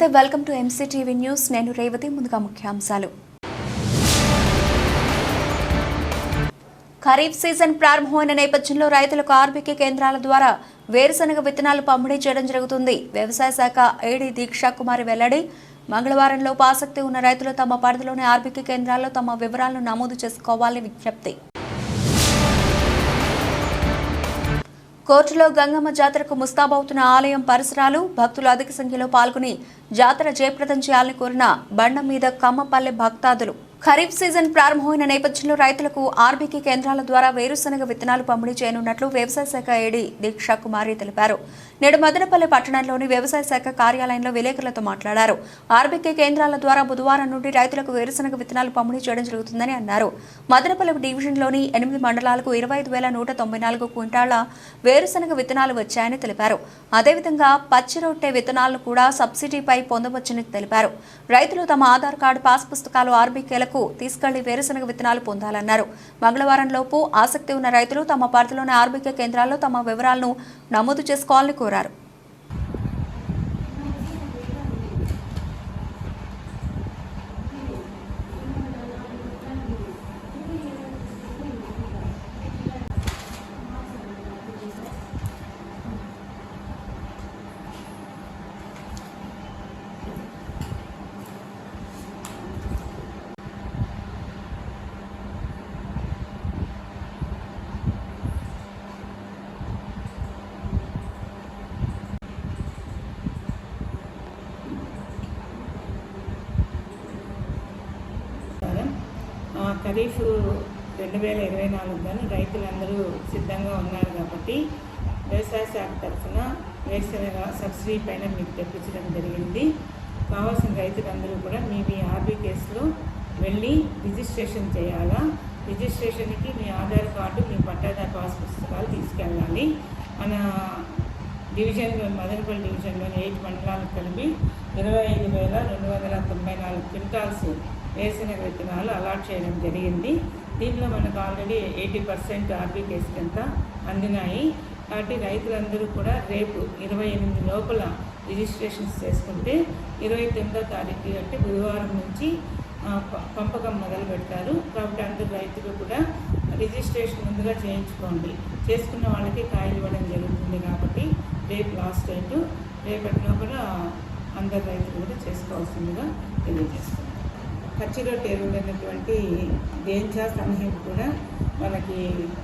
నమస్తే welcome to MCTV news నేను రేవతి ముందుగా ముఖ్యాంశాలు. ఖరీఫ్ సీజన్ ప్రారంభమైన నేపథ్యంలో రైతులకు ఆర్బీకే కేంద్రాల ద్వారా వేరుశనగ విత్తనాలు పంపిణీ చేయడం జరుగుతుంది. వ్యవసాయ శాఖ ఏడీ దీక్షా కుమారి వెల్లడి మంగళవారంలో ఆసక్తి ఉన్న రైతులు తమ పరిధిలోని ఆర్బీకే కేంద్రాల్లో తమ వివరాలను నమోదు చేసుకోవాలని విజ్ఞప్తి. కోర్టులో గంగమ్మ జాతరకు ముస్తాబవుతున్న ఆలయం పరిసరాలు భక్తులు అధిక సంఖ్యలో పాల్గొని జాతర జయప్రదం చేయాలని కోరిన బండ మీద కమ్మపల్లె భక్తాదులు ఖరీఫ్ సీజన్ ప్రారంభమైన నేపథ్యంలో రైతులకు ఆర్బీకే కేంద్రాల ద్వారా వేరుశనగ విత్తనాలు పంపిణీ చేయనున్నట్లు వ్యవసాయ శాఖ ఏడీ దీక్షా కుమారి తెలిపారు. నేడు మదనపల్లి పట్టణంలోని వ్యవసాయ శాఖ కార్యాలయంలో విలేకరులతో మాట్లాడారు. ఆర్బీకే కేంద్రాల ద్వారా బుధవారం నుండి రైతులకు వేరుశనగ విత్తనాలు పంపిణీ చేయడం జరుగుతుందని అన్నారు. మదనపల్లి డివిజన్లోని ఎనిమిది మండలాలకు ఇరవై ఐదు వేల నూట తొంభై నాలుగు క్వింటాళ్ళ వేరుశనగ విత్తనాలు వచ్చాయని తెలిపారు. అదేవిధంగా పచ్చి రొట్టె విత్తనాలను కూడా సబ్సిడీపై పొందవచ్చని తెలిపారు. రైతులు తమ ఆధార్ కార్డు పాస్ పుస్తకాలు ఆర్బీకేలకు తీసుకెళ్ళి వేరుశనగ విత్తనాలు పొందాలన్నారు. మంగళవారం లోపు ఆసక్తి ఉన్న రైతులు తమ పరిధిలోని ఆర్బీకే కేంద్రాల్లో తమ వివరాలను నమోదు చేసుకోవాలని కోరారు నమస్కారం ఆ, ఖరీఫ్ రెండు వేల ఇరవై నాలుగు గాను రైతులందరూ సిద్ధంగా ఉన్నారు కాబట్టి వ్యవసాయ శాఖ తరఫున వేరుశనగ సబ్సిడీ పైన మీకు తెప్పించడం జరిగింది. కావాల్సిన రైతులందరూ కూడా మీ మీ ఆర్బీ కేసులో వెళ్ళి రిజిస్ట్రేషన్ చేయాలా? రిజిస్ట్రేషన్కి మీ ఆధార్ కార్డు మీ పట్టాదారు పాస్ పుస్తకాలు తీసుకెళ్ళాలి. మన డివిజన్లో మదనపల్లి డివిజన్లోని ఎయిట్ మండలాలకు కలిపి ఇరవై ఐదు వేల రెండు వందల తొంభై నాలుగు క్వింటాల్స్ వేసిన విత్తనాలు అలాట్ చేయడం జరిగింది. దీంట్లో మనకు ఆల్రెడీ ఎయిటీ పర్సెంట్ ఆర్బీకేస్ కింద అందినాయి. కాబట్టి రైతులందరూ కూడా రేపు ఇరవై ఎనిమిది లోపల రిజిస్ట్రేషన్స్ చేసుకుంటే ఇరవై తొమ్మిదో తారీఖు అంటే బుధవారం నుంచి పంపకం మొదలు పెడతారు. కాబట్టి అందరు రైతులు కూడా రిజిస్ట్రేషన్ ముందుగా చేయించుకోండి. చేసుకున్న వాళ్ళకి కాయలు ఇవ్వడం జరుగుతుంది కాబట్టి రేపు లాస్ట్ డేటు. రేపటిలో కూడా అందరు రైతులు కూడా చేసుకోవాల్సిందిగా తెలియజేస్తున్నారు పచ్చి రొట్టె ఎరువులు అనేటువంటి సంహిత కూడా మనకి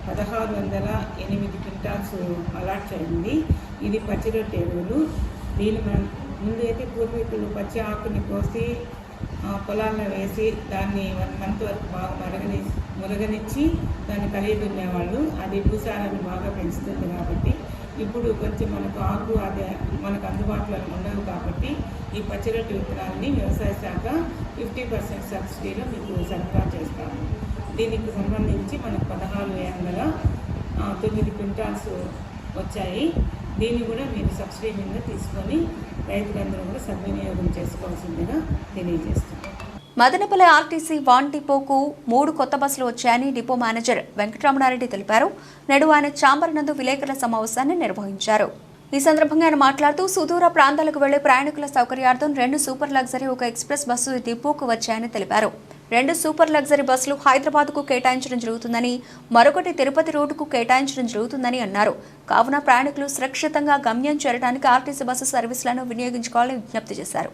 పదహారు వందల ఎనిమిది క్వింటాల్స్ అలాట్ అయింది ఇది పచ్చి రొట్టె ఎరువులు దీని ముందు అయితే పూర్వీకులు పచ్చి ఆకుని కోసి పొలాల్లో వేసి దాన్ని వన్ మంత్ వరకు బాగా మరగని మురగనిచ్చి దాన్ని కలిగి దున్నేవాళ్ళు. అది భూసారాన్ని బాగా పెంచుతుంది కాబట్టి ఇప్పుడు కొంచెం మనకు ఆకు అదే మనకు అందుబాటులో ఉండవు కాబట్టి ఈ పచ్చిరొట్టి విత్తనాలని వ్యవసాయ శాఖ ఫిఫ్టీ పర్సెంట్ సబ్సిడీలో మీకు సరఫరా చేస్తాము. దీనికి సంబంధించి మనకు పదహారు వందల తొమ్మిది క్వింటాల్స్ వచ్చాయి. దీన్ని కూడా మీరు సబ్సిడీ మీద తీసుకొని రైతులందరూ కూడా సద్వినియోగం చేసుకోవాల్సిందిగా తెలియజేస్తున్నాం. మదనపల్లి ఆర్టీసీ వాన్ డిపోకు మూడు కొత్త బస్సులు వచ్చాయని డిపో మేనేజర్ వెంకటరమణారెడ్డి తెలిపారు. నేడు ఆయన చాంబర్ నందు విలేకరుల సమావేశాన్ని నిర్వహించారు. ఈ సందర్భంగా ఆయన మాట్లాడుతూ సుదూర ప్రాంతాలకు వెళ్ళే ప్రయాణికుల సౌకర్యార్థం రెండు సూపర్ లగ్జరీ ఒక ఎక్స్ప్రెస్ బస్సు డిపోకు వచ్చాయని తెలిపారు. రెండు సూపర్ లగ్జరీ బస్సులు హైదరాబాద్కు కేటాయించడం జరుగుతుందని మరొకటి తిరుపతి రోడ్డుకు కేటాయించడం జరుగుతుందని అన్నారు. కావున ప్రయాణికులు సురక్షితంగా గమ్యం చేరడానికి ఆర్టీసీ బస్సు సర్వీసులను వినియోగించుకోవాలని విజ్ఞప్తి చేశారు.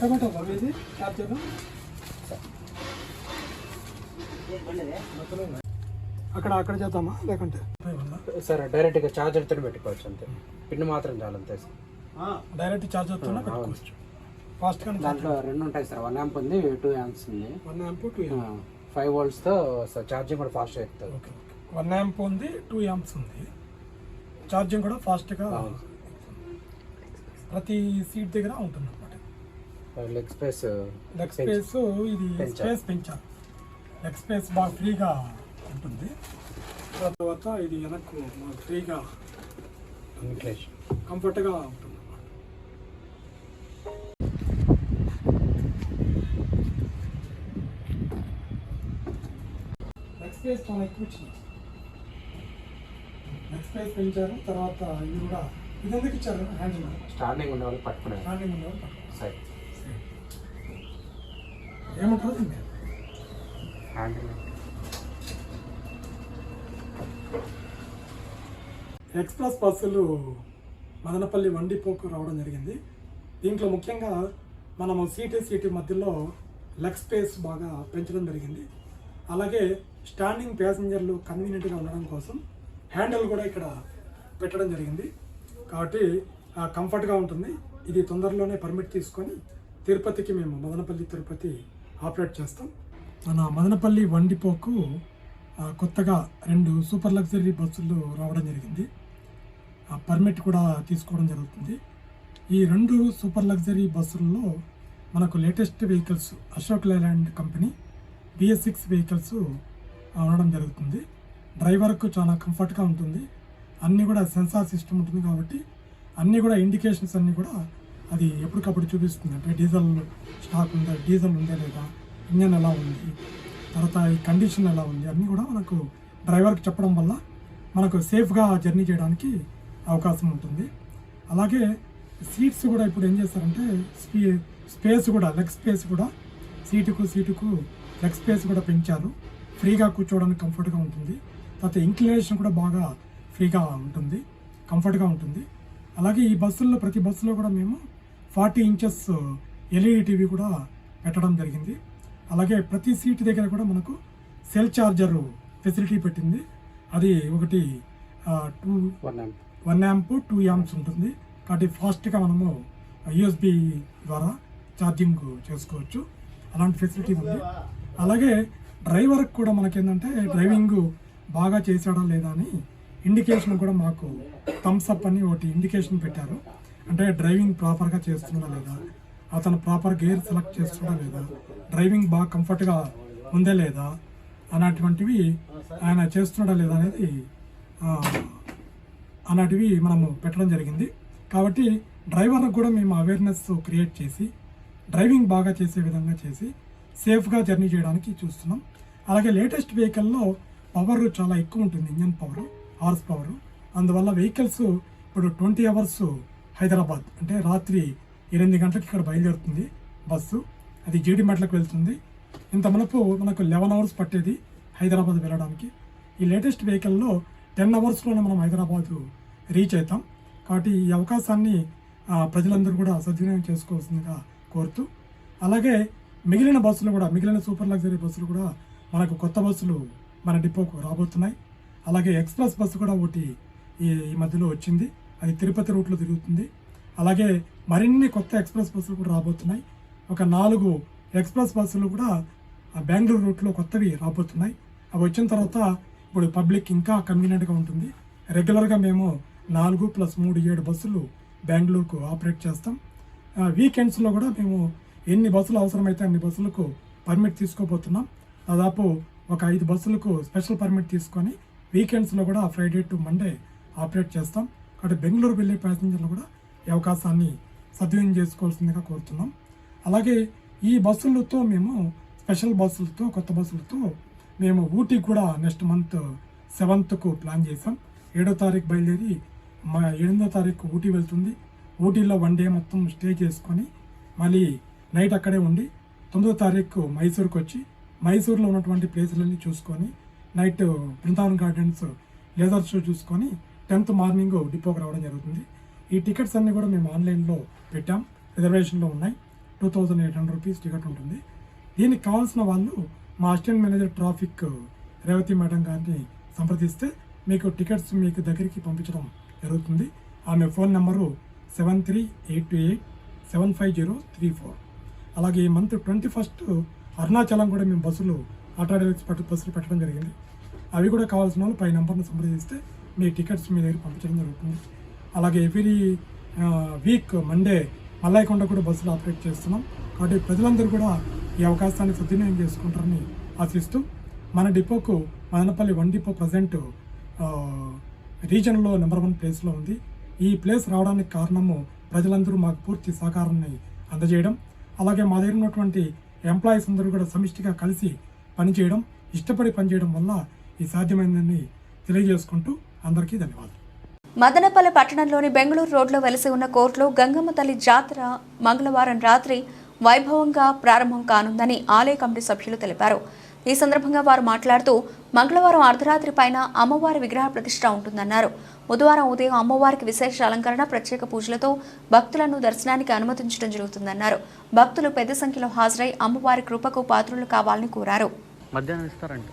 టమాటో ఇది చార్జర్ అక్కడ అక్కడ చేద్దామా? లేకుంటే? సార్ డైరెక్ట్గా ఛార్జర్తో పెట్టుకోవచ్చు అంతే. పిన్ మాత్రం చాలు అంతే. సార్ డైరెక్ట్ చార్జర్తో పెట్టుకోవచ్చు. ఫాస్ట్గా దాంట్లో రెండు ఉంటాయి సార్. వన్ యాంప్ ఉంది టూ యాంప్స్ ఉంది. వన్ యాంప్ టూ ఫైవ్ వోల్ట్స్తో ఛార్జింగ్ కూడా ఫాస్ట్ ఎక్కుతుంది ఓకే వన్ యాంప్ ఉంది టూ యాంప్స్ ఉంది. ఛార్జింగ్ కూడా ఫాస్ట్గా ప్రతి సీట్ దగ్గర ఉంటుంది అనమాట లెగ్ స్పేస్ లెగ్ స్పేస్ ఇది. స్పేస్ పెంచాలి. లెగ్ స్పేస్ బాగా ఫ్రీగా ఉంటుంది. తర్వాత ఇది వెనక్కు ఫ్రీగా కంఫర్ట్గా ఉంటుంది. స్పేస్ చాలా ఎక్కువ ఇచ్చింది లెగ్ స్పేస్ పెంచారు తర్వాత ఇది కూడా ఇది ఎందుకు ఇచ్చారు? హ్యాండిల్ స్టార్టింగ్ ఉన్న వాళ్ళు. పట్టుకున్నారు ఉండేవారు పట్టుకోవాలి. సైడ్ ఏమంటారు దీన్ని? హ్యాండిల్ ఎక్స్ప్రెస్ బస్సులు మదనపల్లి వండిపోకు రావడం జరిగింది. దీంట్లో ముఖ్యంగా మనము సీటు సీటు మధ్యలో లెగ్ స్పేస్ బాగా పెంచడం జరిగింది. అలాగే స్టాండింగ్ ప్యాసింజర్లు కన్వీనియంట్గా ఉండడం కోసం హ్యాండిల్ కూడా ఇక్కడ పెట్టడం జరిగింది. కాబట్టి కంఫర్ట్గా ఉంటుంది. ఇది తొందరలోనే పర్మిట్ తీసుకొని తిరుపతికి మేము మదనపల్లి తిరుపతి ఆపరేట్ చేస్తాం. మన మదనపల్లి వండిపోకు కొత్తగా రెండు సూపర్ లగ్జరీ బస్సులు రావడం జరిగింది. ఆ పర్మిట్ కూడా తీసుకోవడం జరుగుతుంది. ఈ రెండు సూపర్ లగ్జరీ బస్సుల్లో మనకు latest vehicles Ashok Leyland company BS six vehicles ఉండడం జరుగుతుంది. డ్రైవర్కు చాలా కంఫర్ట్గా ఉంటుంది. అన్నీ కూడా సెన్సార్ సిస్టమ్ ఉంటుంది కాబట్టి అన్నీ కూడా ఇండికేషన్స్ అన్నీ కూడా అది ఎప్పటికప్పుడు చూపిస్తుంది. అంటే డీజిల్ స్టాక్ ఉందా డీజిల్ ఉందా లేదా ఇంజన్ ఎలా ఉంది తర్వాత ఈ కండిషన్ ఎలా ఉంది అన్నీ కూడా మనకు డ్రైవర్కి చెప్పడం వల్ల మనకు సేఫ్గా జర్నీ చేయడానికి అవకాశం ఉంటుంది. అలాగే సీట్స్ కూడా ఇప్పుడు ఏం చేస్తారంటే స్పీ స్పేస్ కూడా లెగ్ స్పేస్ కూడా సీటుకు సీటుకు లెగ్ స్పేస్ కూడా పెంచారు. ఫ్రీగా కూర్చోవడానికి కంఫర్ట్గా ఉంటుంది. తర్వాత ఇంక్లినేషన్ కూడా బాగా ఫ్రీగా ఉంటుంది. కంఫర్ట్గా ఉంటుంది. అలాగే ఈ బస్సుల్లో ప్రతి బస్సులో కూడా మేము ఫార్టీ ఇంచెస్ ఎల్ఈడి టీవీ కూడా పెట్టడం జరిగింది. అలాగే ప్రతి సీట్ దగ్గర కూడా మనకు సెల్ చార్జర్ ఫెసిలిటీ పెట్టింది. అది ఒకటి two one amp two amps ఉంటుంది. కాబట్టి ఫాస్ట్గా మనము యూఎస్బి ద్వారా ఛార్జింగ్ చేసుకోవచ్చు. అలాంటి ఫెసిలిటీ ఉంది. అలాగే డ్రైవర్కి కూడా మనకేంటంటే డ్రైవింగ్ బాగా చేశాడా లేదా అని ఇండికేషన్ కూడా మాకు థమ్స్ అప్ అని ఒకటి ఇండికేషన్ పెట్టారు. అంటే డ్రైవింగ్ ప్రాపర్గా చేస్తున్నాడా లేదా అతను ప్రాపర్ గేర్ సెలెక్ట్ చేస్తున్నాడా లేదా డ్రైవింగ్ బాగా కంఫర్ట్గా ఉందా లేదా అన్నటువంటివి ఆయన చేస్తున్నాడా లేదా అనేది ఆ, అలాంటివి మనము పెట్టడం జరిగింది. కాబట్టి డ్రైవర్లకు కూడా మేము అవేర్నెస్ క్రియేట్ చేసి డ్రైవింగ్ బాగా చేసే విధంగా చేసి సేఫ్గా జర్నీ చేయడానికి చూస్తున్నాం. అలాగే లేటెస్ట్ వెహికల్లో పవర్ చాలా ఎక్కువ ఉంటుంది ఇంజన్ పవర్ హార్స్ పవర్. అందువల్ల వెహికల్స్ ఇప్పుడు ట్వంటీ అవర్స్ హైదరాబాద్ అంటే రాత్రి ఎనిమిది గంటలకు ఇక్కడ బయలుదేరుతుంది బస్సు. అది జీడిమెట్లకు వెళ్తుంది. ఇంత మనకు మనకు లెవెన్ అవర్స్ పట్టేది హైదరాబాద్ వెళ్ళడానికి. ఈ లేటెస్ట్ వెహికల్లో టెన్ అవర్స్లోనే మనం హైదరాబాద్ రీచ్ అవుతాం. కాబట్టి ఈ అవకాశాన్ని ప్రజలందరూ కూడా సద్వినియోగం చేసుకోవాల్సిందిగా కోరుతూ. అలాగే మిగిలిన బస్సులు కూడా మిగిలిన సూపర్ లగ్జరీ బస్సులు కూడా మనకు కొత్త బస్సులు మన డిపోకు రాబోతున్నాయి. అలాగే ఎక్స్ప్రెస్ బస్సు కూడా ఒకటి ఈ మధ్యలో వచ్చింది. అది తిరుపతి రూట్లో తిరుగుతుంది. అలాగే మరిన్ని కొత్త ఎక్స్ప్రెస్ బస్సులు కూడా రాబోతున్నాయి. ఒక నాలుగు ఎక్స్ప్రెస్ బస్సులు కూడా బెంగళూరు రూట్లో కొత్తవి రాబోతున్నాయి. అవి వచ్చిన తర్వాత ఇప్పుడు పబ్లిక్ ఇంకా కన్వీనియంట్గా ఉంటుంది. రెగ్యులర్గా మేము నాలుగు ప్లస్ మూడు ఏడు బస్సులు బెంగళూరుకు ఆపరేట్ చేస్తాం. వీకెండ్స్లో కూడా మేము ఎన్ని బస్సులు అవసరమైతే అన్ని బస్సులకు పర్మిట్ తీసుకోబోతున్నాం. దాదాపు ఒక ఐదు బస్సులకు స్పెషల్ పర్మిట్ తీసుకొని వీకెండ్స్లో కూడా ఫ్రైడే టు మండే ఆపరేట్ చేస్తాం. కాబట్టి బెంగళూరు వెళ్ళే ప్యాసింజర్లు కూడా ఈ అవకాశాన్ని సద్వినియోగం చేసుకోవాల్సిందిగా కోరుతున్నాం. అలాగే ఈ బస్సులతో మేము స్పెషల్ బస్సులతో కొత్త బస్సులతో మేము ఊటీకి కూడా నెక్స్ట్ మంత్ సెవెంత్కు ప్లాన్ చేసాం ఏడో తారీఖు బయలుదేరి మా ఎనిమిదో తారీఖు ఊటీ వెళ్తుంది. ఊటీలో వన్ డే మొత్తం స్టే చేసుకొని మళ్ళీ నైట్ అక్కడే ఉండి తొమ్మిదో తారీఖు మైసూర్కి వచ్చి మైసూర్లో ఉన్నటువంటి ప్లేసులన్నీ చూసుకొని night Brindavan gardens laser show చూసుకొని టెన్త్ మార్నింగ్ డిపోకి రావడం జరుగుతుంది. ఈ టికెట్స్ అన్నీ కూడా మేము ఆన్లైన్లో పెట్టాం. రిజర్వేషన్లో ఉన్నాయి. Two thousand eight hundred rupees ticket ఉంటుంది. దీనికి కావాల్సిన వాళ్ళు మా assistant manager traffic Revathi madam గారిని సంప్రదిస్తే మీకు టికెట్స్ మీకు దగ్గరికి పంపించడం జరుగుతుంది. ఆమె phone number seven three eight two eight seven five zero three four. అలాగే ఈ మంత్ ట్వంటీ ఫస్ట్ అరుణాచలం కూడా మేము బస్సులు ఆటో డైరెక్ట్స్ పట్టు బస్సులు పెట్టడం జరిగింది. అవి కూడా కావాల్సిన వాళ్ళు పై నెంబర్ను సంప్రదిస్తే మీ టికెట్స్ మీ దగ్గర పంపించడం జరుగుతుంది. అలాగే ఎవ్రీ వీక్ మండే మల్లాయకొండ కూడా బస్సులు ఆపరేట్ చేస్తున్నాం. కాబట్టి ప్రజలందరూ కూడా ఈ అవకాశాన్ని సద్వినియోగం చేసుకుంటారని ఆశిస్తూ మన డిపోకు మదనపల్లి వన్ డిపో ప్రజెంట్ రీజన్లో నెంబర్ వన్ ప్లేస్లో ఉంది. ఈ ప్లేస్ రావడానికి కారణము ప్రజలందరూ మాకు పూర్తి సహకారాన్ని అందజేయడం. అలాగే మా దగ్గర ఉన్నటువంటి ఎంప్లాయీస్ అందరూ కూడా సమిష్టిగా కలిసి పనిచేయడం ఇష్టపడి పనిచేయడం వల్ల ఈ సాధ్యమైందని తెలియజేసుకుంటూ అందరికీ ధన్యవాదాలు. మదనపల్లె పట్టణంలోని బెంగళూరు రోడ్లో వెలిసి ఉన్న కోర్టులో గంగమ్మ తల్లి జాతర మంగళవారం రాత్రి వైభవంగా ప్రారంభం కానుందని ఆలయ కమిటీ సభ్యులు తెలిపారు. ఈ సందర్భంగా వారు మాట్లాడుతూ మంగళవారం అర్ధరాత్రి పైన అమ్మవారి విగ్రహ ప్రతిష్ట ఉంటుందన్నారు. బుధవారం ఉదయం అమ్మవారికి విశేష అలంకరణ ప్రత్యేక పూజలతో భక్తులను దర్శనానికి అనుమతించడం జరుగుతుందన్నారు. భక్తులు పెద్ద సంఖ్యలో హాజరై అమ్మవారి కృపకు పాత్రులు కావాలని కోరారు. మధ్యాహ్నం ఇస్తారంట.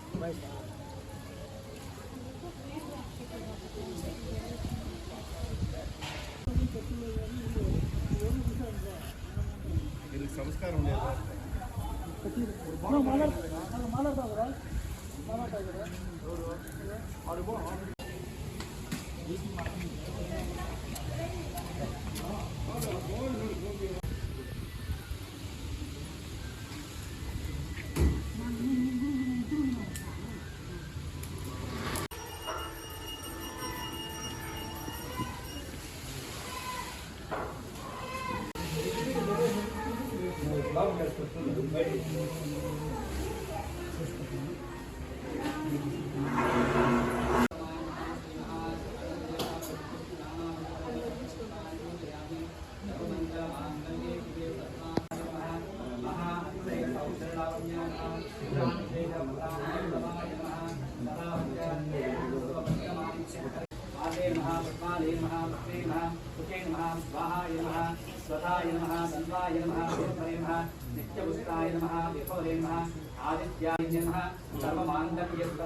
Anadolu.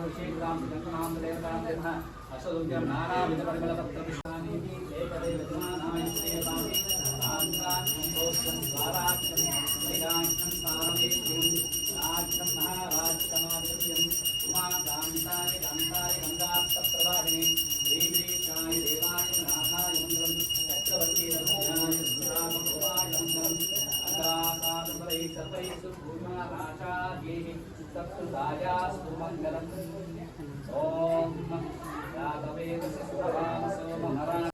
అభిషేకాం జగన్నాం దేవతాం జన అసదుద్యం నానావిధ పరిమళ సప్తమిషాని ఏకదేవ జనానాయత్రేతాం ఆంతాం సంభోక్తం ద్వారాక్షం వైరాక్షం పారమేశ్యం రాక్షం మహారాక్షమాధిపత్యం ఉమాకాంతాయ కాంతాయ సర్వై సుభూమా రాజా सत्सुदायास्तु मङ्गलम् ॐ यादवेदस्य सुभवां सोमहरा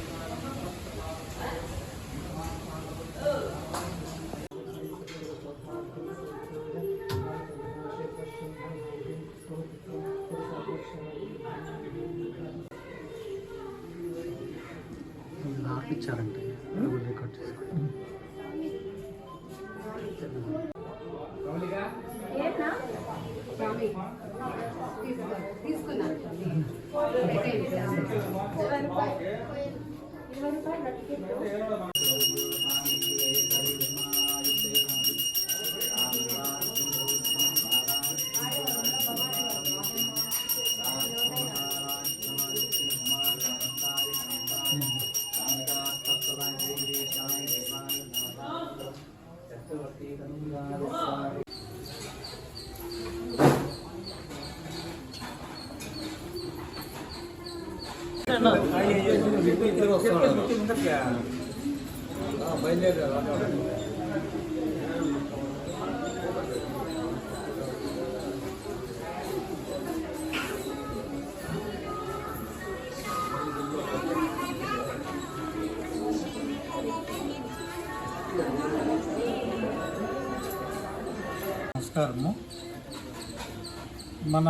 మన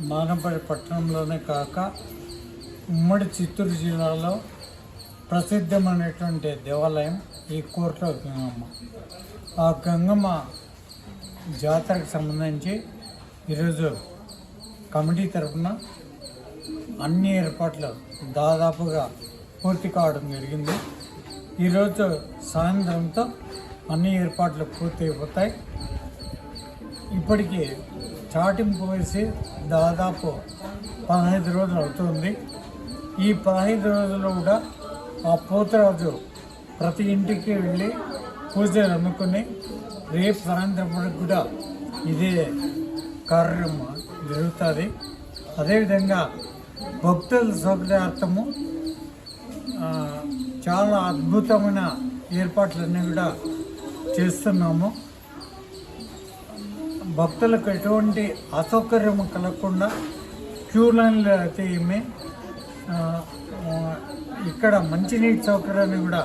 మానపల్లి పట్టణంలోనే కాక ఉమ్మడి చిత్తూరు జిల్లాలో ప్రసిద్ధమైనటువంటి దేవాలయం ఈ కోట్ల గంగమ్మ. ఆ గంగమ్మ జాతరకు సంబంధించి ఈరోజు కమిటీ తరఫున అన్ని ఏర్పాట్లు దాదాపుగా పూర్తి కావడం జరిగింది. ఈరోజు సాయంత్రంతో అన్ని ఏర్పాట్లు పూర్తి అయిపోతాయి ఇప్పటికీ చాటింపు వేసి దాదాపు పదహైదు రోజులు అవుతుంది. ఈ పదహైదు రోజుల్లో కూడా ఆ పోతరాజు ప్రతి ఇంటికి వెళ్ళి పూజలు అమ్ముకుని రేపు సాయంత్రం వరకు కూడా ఇదే కార్యం జరుగుతుంది. అదేవిధంగా భక్తుల సౌకర్యార్థము చాలా అద్భుతమైన ఏర్పాట్లన్నీ కూడా చేస్తున్నాము. భక్తులకు ఎటువంటి అసౌకర్యం కలగకుండా క్యూ లైన్లు అయితే ఏమి ఇక్కడ మంచినీటి సౌకర్యాన్ని కూడా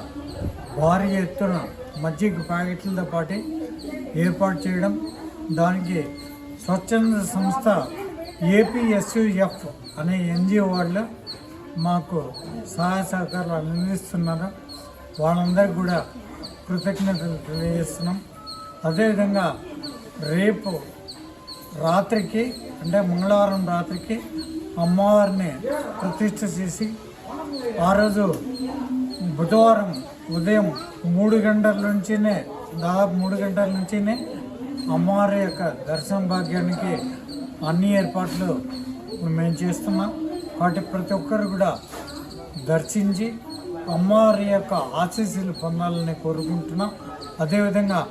భారీ ఎత్తున మజ్జిగ ప్యాకెట్లతో పాటు ఏర్పాటు చేయడం దానికి స్వచ్ఛంద సంస్థ ఏపీఎస్యుఎఫ్ అనే ఎన్జిఓ వాళ్ళు మాకు సహాయ సహకారాలు అందిస్తున్నారు. వాళ్ళందరికీ కూడా కృతజ్ఞతలు తెలియజేస్తున్నాం. అదేవిధంగా రేపు రాత్రికి అంటే మంగళవారం రాత్రికి అమ్మవారిని ప్రతిష్ఠ చేసి ఆ రోజు బుధవారం ఉదయం మూడు గంటల నుంచినే దాదాపు మూడు గంటల నుంచినే అమ్మవారి యొక్క దర్శన భాగ్యానికి అన్ని ఏర్పాట్లు మేము చేస్తున్నాం. వాటి ప్రతి ఒక్కరు కూడా దర్శించి అమ్మవారి యొక్క ఆశీస్సులు పొందాలని కోరుకుంటున్నాం. అదేవిధంగా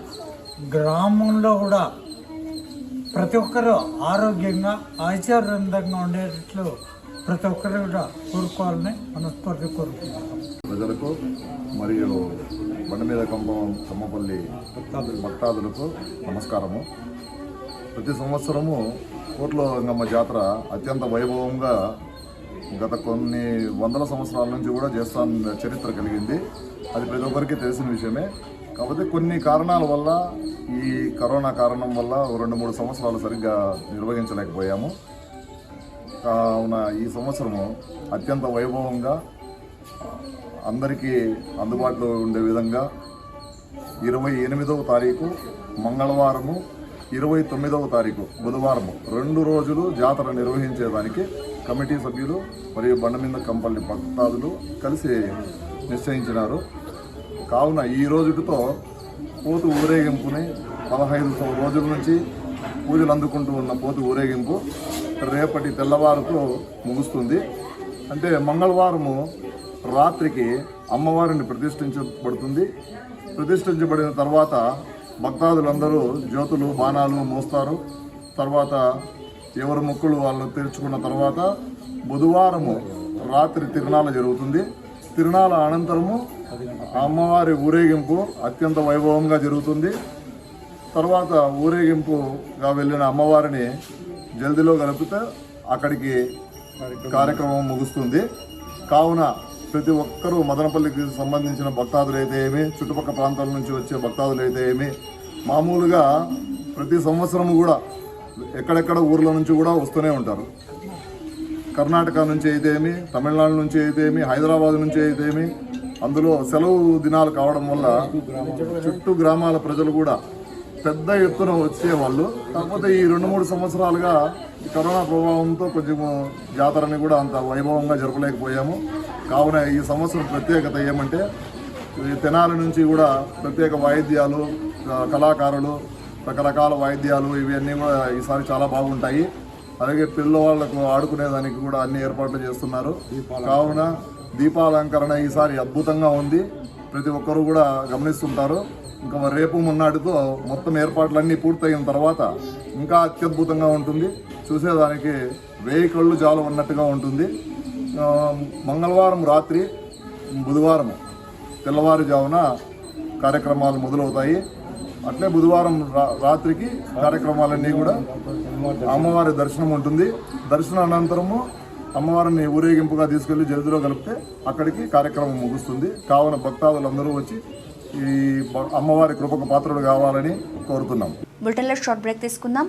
గ్రామంలో కూడా ప్రతి ఒక్కరూ ఆరోగ్యంగా ఆచారవంతంగా ఉండేటట్లు ప్రతి ఒక్కరు కూడా కోరుకోవాలని మనస్ఫూర్తి కోరుకుంటున్నాం. ప్రజలకు మరియు బండి మీద కంపం కమ్మపల్లి భక్తాదులకు నమస్కారము. ప్రతి సంవత్సరము కోట్ల గంగమ్మ జాతర అత్యంత వైభవంగా గత కొన్ని వందల సంవత్సరాల నుంచి కూడా చేస్తాన చరిత్ర కలిగింది. అది ప్రతి ఒక్కరికి తెలిసిన విషయమే. కాకపోతే కొన్ని కారణాల వల్ల ఈ కరోనా కారణం వల్ల రెండు మూడు సంవత్సరాలు సరిగ్గా నిర్వహించలేకపోయాము. కావున ఈ సంవత్సరము అత్యంత వైభవంగా అందరికీ అందుబాటులో ఉండే విధంగా ఇరవై ఎనిమిదవ తారీఖు మంగళవారము ఇరవై తొమ్మిదవ తారీఖు బుధవారము రెండు రోజులు జాతర నిర్వహించేదానికి కమిటీ సభ్యులు మరియు బండమింద కంపల్లి భక్తాదులు కలిసి నిశ్చయించినారు. కావున ఈ రోజుతో పోతు ఊరేగింపుని పదహైదు రోజుల నుంచి పూజలు అందుకుంటూ ఉన్న పోతు ఊరేగింపు రేపటి తెల్లవారుతో ముగుస్తుంది. అంటే మంగళవారము రాత్రికి అమ్మవారిని ప్రతిష్ఠించబడుతుంది. ప్రతిష్ఠించబడిన తర్వాత భక్తాదులందరూ జ్యోతులు బాణాలు మోస్తారు. తర్వాత ఎవరు మొక్కులు వాళ్ళు తీర్చుకున్న తర్వాత బుధవారము రాత్రి తిరునాళ్ళ జరుగుతుంది. తిరునాళ్ళ అనంతరము అమ్మవారి ఊరేగింపు అత్యంత వైభవంగా జరుగుతుంది. తర్వాత ఊరేగింపుగా వెళ్ళిన అమ్మవారిని జల్దిలో కలిపితే అక్కడికి కార్యక్రమం ముగుస్తుంది. కావున ప్రతి ఒక్కరూ మదనపల్లికి సంబంధించిన భక్తాదులు అయితే ఏమి చుట్టుపక్కల ప్రాంతాల నుంచి వచ్చే భక్తాదులు అయితే ఏమి మామూలుగా ప్రతి సంవత్సరం కూడా ఎక్కడెక్కడ ఊర్ల నుంచి కూడా వస్తూనే ఉంటారు. కర్ణాటక నుంచి అయితే ఏమి తమిళనాడు నుంచి అయితే ఏమి హైదరాబాద్ నుంచి అయితే ఏమి అందులో సెలవు దినాలు కావడం వల్ల చుట్టూ గ్రామాల ప్రజలు కూడా పెద్ద ఎత్తున వచ్చేవాళ్ళు. కాకపోతే ఈ రెండు మూడు సంవత్సరాలుగా ఈ కరోనా ప్రభావంతో కొంచెం జాతరని కూడా అంత వైభవంగా జరపలేకపోయాము. కావున ఈ సంవత్సరం ప్రత్యేకత ఏమంటే ఈ తెనాలి నుంచి కూడా ప్రత్యేక వాయిద్యాలు కళాకారులు రకరకాల వాయిద్యాలు ఇవన్నీ కూడా ఈసారి చాలా బాగుంటాయి. అలాగే పిల్లవాళ్ళకు ఆడుకునేదానికి కూడా అన్ని ఏర్పాట్లు చేస్తున్నారు. కావున దీపాలంకరణ ఈసారి అద్భుతంగా ఉంది. ప్రతి ఒక్కరూ కూడా గమనిస్తుంటారు. ఇంకా రేపు మొన్నాటితో మొత్తం ఏర్పాట్లన్నీ పూర్తయిన తర్వాత ఇంకా అత్యద్భుతంగా ఉంటుంది. చూసేదానికి వేయి కళ్ళు జాలు ఉన్నట్టుగా ఉంటుంది. మంగళవారం రాత్రి బుధవారం తెల్లవారుజామున కార్యక్రమాలు మొదలవుతాయి. అట్లే బుధవారం రా- రాత్రికి కార్యక్రమాలన్నీ కూడా అమ్మవారి దర్శనం ఉంటుంది. దర్శనం అనంతరము అమ్మవారిని ఊరేగింపుగా తీసుకెళ్ళి జల్దిలో కలిపితే అక్కడికి కార్యక్రమం ముగుస్తుంది. కావున భక్తాదులందరూ వచ్చి ఈ అమ్మవారి కృపకు పాత్రలు కావాలని కోరుతున్నాం. బులెటిన్లో షార్ట్ బ్రేక్ తీసుకుందాం.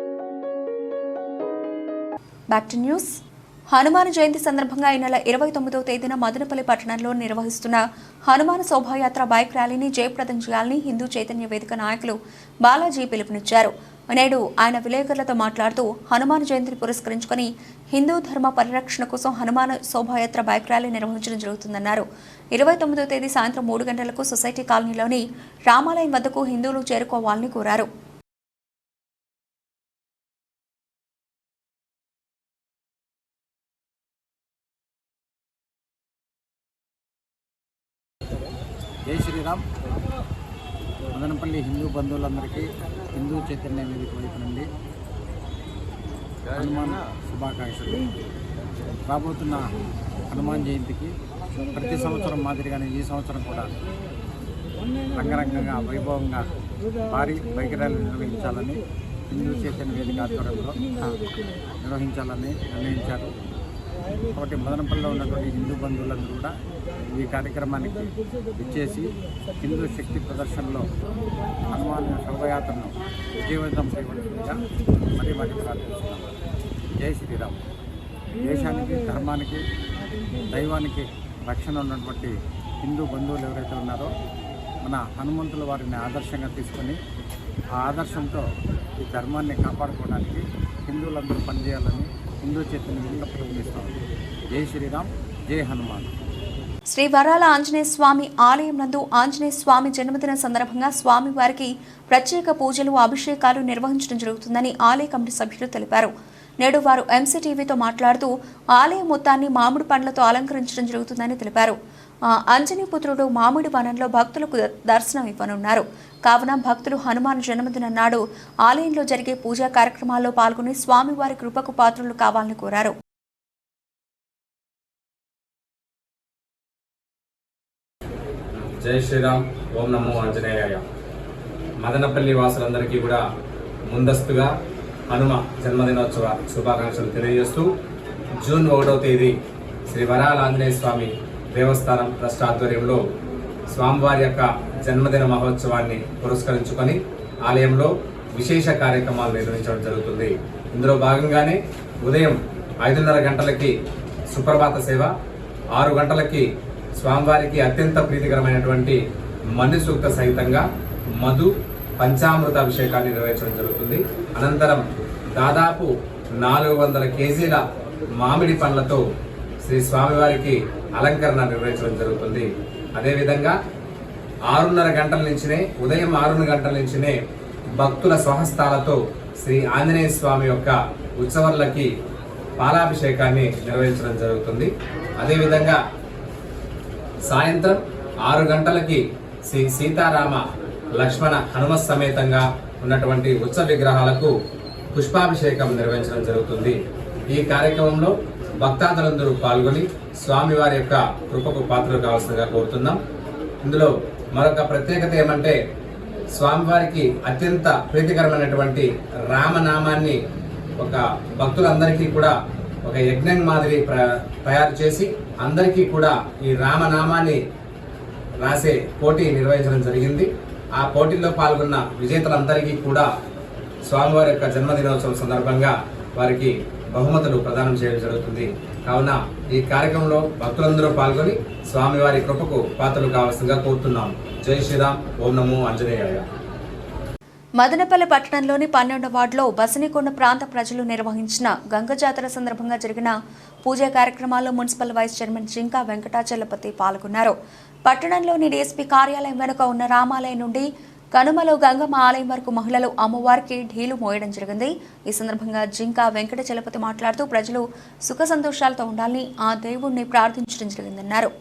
Back to news Hanuman Jayanti సందర్భంగా ఈ నెల ఇరవై తొమ్మిదవ తేదీన మదనపల్లి పట్టణంలో నిర్వహిస్తున్న హనుమాన్ శోభాయాత్ర బైక్ ర్యాలీని జయప్రదం చేయాలని హిందూ చైతన్య వేదిక నాయకులు బాలాజీ పిలుపునిచ్చారు. నేడు ఆయన విలేకరులతో మాట్లాడుతూ హనుమాన్ జయంతిని పురస్కరించుకొని హిందూ ధర్మ పరిరక్షణ కోసం హనుమాన్ శోభాయాత్ర బైక్ ర్యాలీ నిర్వహించడం జరుగుతుందన్నారు. ఇరవై తొమ్మిదవ తేదీ సాయంత్రం మూడు గంటలకు సొసైటీ కాలనీలోని రామాలయం వద్దకు హిందువులు చేరుకోవాలని కోరారు. బంధువులందరికీ హిందూ చైతన్య వేదిక వైపు నుండి హనుమాన్ శుభాకాంక్షలు. రాబోతున్న హనుమాన్ జయంతికి ప్రతి సంవత్సరం మాదిరిగానే ఈ సంవత్సరం కూడా రంగరంగంగా వైభవంగా భారీ బైక్ ర్యాలీ నిర్వహించాలని హిందూ చైతన్య వేదిక ఆధ్వర్యంలో నిర్వహించాలని నిర్ణయించారు. కాబట్టి మదనపల్లిలో ఉన్నటువంటి హిందూ బంధువులందరూ కూడా ఈ కార్యక్రమానికి ఇచ్చేసి హిందూ శక్తి ప్రదర్శనలో హనుమాన్ శోభయాత్రను విజయవంతం చేయవలసిందిగా మరి మరి ప్రార్థిస్తున్నాం. జై శ్రీరామ్. దేశానికి ధర్మానికి దైవానికి రక్షణ ఉన్నటువంటి హిందూ బంధువులు ఎవరైతే ఉన్నారో మన హనుమంతుల వారిని ఆదర్శంగా తీసుకొని ఆ ఆదర్శంతో ఈ ధర్మాన్ని కాపాడుకోవడానికి హిందువులందరూ పనిచేయాలని హిందూ చైతన్యంగా జై శ్రీరామ్ జై హనుమాన్. శ్రీ వరాల ఆంజనేయ స్వామి ఆలయం నందు ఆంజనేయ స్వామి జన్మదిన సందర్భంగా స్వామి వారికి ప్రత్యేక పూజలు అభిషేకాలు నిర్వహించడం జరుగుతుందని ఆలయ కమిటీ సభ్యులు తెలిపారు. నేడు వారు ఎంసీటీవీతో మాట్లాడుతూ ఆలయం మొత్తాన్ని మామిడి పండ్లతో అలంకరించడం జరుగుతుందని తెలిపారు. ఆ, అంజనీ పుత్రుడు మామిడి వనంలో భక్తులకు దర్శనం ఇవ్వనున్నారు. కావున భక్తులు హనుమాన్ జన్మదిన నాడు ఆలయంలో జరిగే పూజా కార్యక్రమాల్లో పాల్గొని స్వామివారి కృపకు పాత్రులు కావాలని కోరారు. జై శ్రీరామ్ ఓం నమో ఆంజనేయాయ. మదనపల్లి వాసులందరికీ కూడా ముందస్తుగా హనుమ జన్మదినోత్సవ శుభాకాంక్షలు తెలియజేస్తూ జూన్ ఒకటో తేదీ శ్రీ వరాల ఆంజనేయ స్వామి దేవస్థానం ట్రస్ట్ ఆధ్వర్యంలో స్వామివారి యొక్క జన్మదిన మహోత్సవాన్ని పురస్కరించుకొని ఆలయంలో విశేష కార్యక్రమాలు నిర్వహించడం జరుగుతుంది. ఇందులో భాగంగానే ఉదయం ఐదున్నర గంటలకి సుప్రభాత సేవ ఆరు గంటలకి స్వామివారికి అత్యంత ప్రీతికరమైనటువంటి మన్ను సూక్త సహితంగా మధు పంచామృత అభిషేకాన్ని నిర్వహించడం జరుగుతుంది. అనంతరం దాదాపు నాలుగు వందల కేజీల మామిడి పండ్లతో శ్రీ స్వామివారికి అలంకరణ నిర్వహించడం జరుగుతుంది. అదేవిధంగా ఆరున్నర గంటల నుంచినే ఉదయం ఆరున్నర గంటల నుంచినే భక్తుల స్వహస్తాలతో శ్రీ ఆంజనేయ స్వామి యొక్క ఉత్సవాలకి పాలాభిషేకాన్ని నిర్వహించడం జరుగుతుంది. అదేవిధంగా సాయంత్రం ఆరు గంటలకి శ్రీ సీతారామ లక్ష్మణ హనుమ సమేతంగా ఉన్నటువంటి ఉత్సవ విగ్రహాలకు పుష్పాభిషేకం నిర్వహించడం జరుగుతుంది. ఈ కార్యక్రమంలో భక్తాదులందరూ పాల్గొని స్వామివారి యొక్క కృపకు పాత్రలు కావాల్సిందిగా కోరుతున్నాం. ఇందులో మరొక ప్రత్యేకత ఏమంటే స్వామివారికి అత్యంత ప్రీతికరమైనటువంటి రామనామాన్ని ఒక భక్తులందరికీ కూడా ఒక యజ్ఞం మాదిరి ప్ర- తయారు చేసి అందరికీ కూడా ఈ రామనామాన్ని రాసే పోటీ నిర్వహించడం జరిగింది. ఆ పోటీలో పాల్గొన్న విజేతలందరికీ కూడా స్వామివారి యొక్క జన్మదినోత్సవం సందర్భంగా వారికి బహుమతులు ప్రదానం చేయడం జరుగుతుంది. కావున ఈ కార్యక్రమంలో భక్తులందరూ పాల్గొని స్వామివారి కృపకు పాత్రలు కావాల్సిందిగా కోరుతున్నాం. జై శ్రీరామ్. ఓం నమో ఆంజనేయాయ. మదనపల్లి పట్టణంలోని పన్నెండు వార్డులో బసనికొండ ప్రాంత ప్రజలు నిర్వహించిన గంగ జాతర సందర్భంగా జరిగిన పూజా కార్యక్రమాల్లో municipal vice chairman Jinka Venkatachalapathi పాల్గొన్నారు. పట్టణంలోని డీఎస్పీ కార్యాలయం వెనుక ఉన్న రామాలయం నుండి కనుమలో గంగమ్మ ఆలయం వరకు మహిళలు అమ్మవారికి ఢీలు మోయడం జరిగింది. ఈ సందర్భంగా జింకా వెంకటచలపతి మాట్లాడుతూ ప్రజలు సుఖ సంతోషాలతో ఉండాలని ఆ దేవుణ్ణి ప్రార్థించడం జరిగిందన్నారు.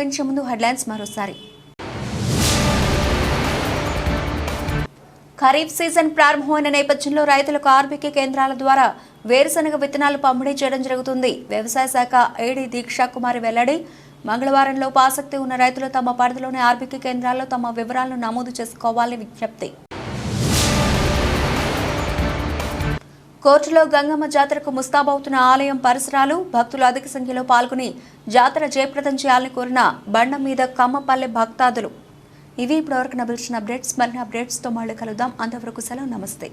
ముగించే ముందు హెడ్లైన్స్ మరోసారి. ఖరీఫ్ సీజన్ ప్రారంభమైన నేపథ్యంలో రైతులకు ఆర్బీకే కేంద్రాల ద్వారా వేరుశనగ విత్తనాలు పంపిణీ చేయడం జరుగుతుంది. వ్యవసాయ శాఖ ఏడీ దీక్షా కుమారి వెల్లడి మంగళవారంలో ఆసక్తి ఉన్న రైతులు తమ పరిధిలోని ఆర్బీకే కేంద్రాల్లో తమ వివరాలను నమోదు చేసుకోవాలని విజ్ఞప్తి. కోర్టులో గంగమ్మ జాతరకు ముస్తాబవుతున్న ఆలయం పరిసరాలు భక్తులు అధిక సంఖ్యలో పాల్గొని జాతర జయప్రదం చేయాలని కోరిన బండ మీద కమ్మపల్లె భక్తాదులు. ఇవి ఇప్పటివరకు నబిల్చిన అప్డేట్స్. మరిన్ని అప్డేట్స్తో మళ్ళీ కలుద్దాం. అంతవరకు సెలవు. నమస్తే.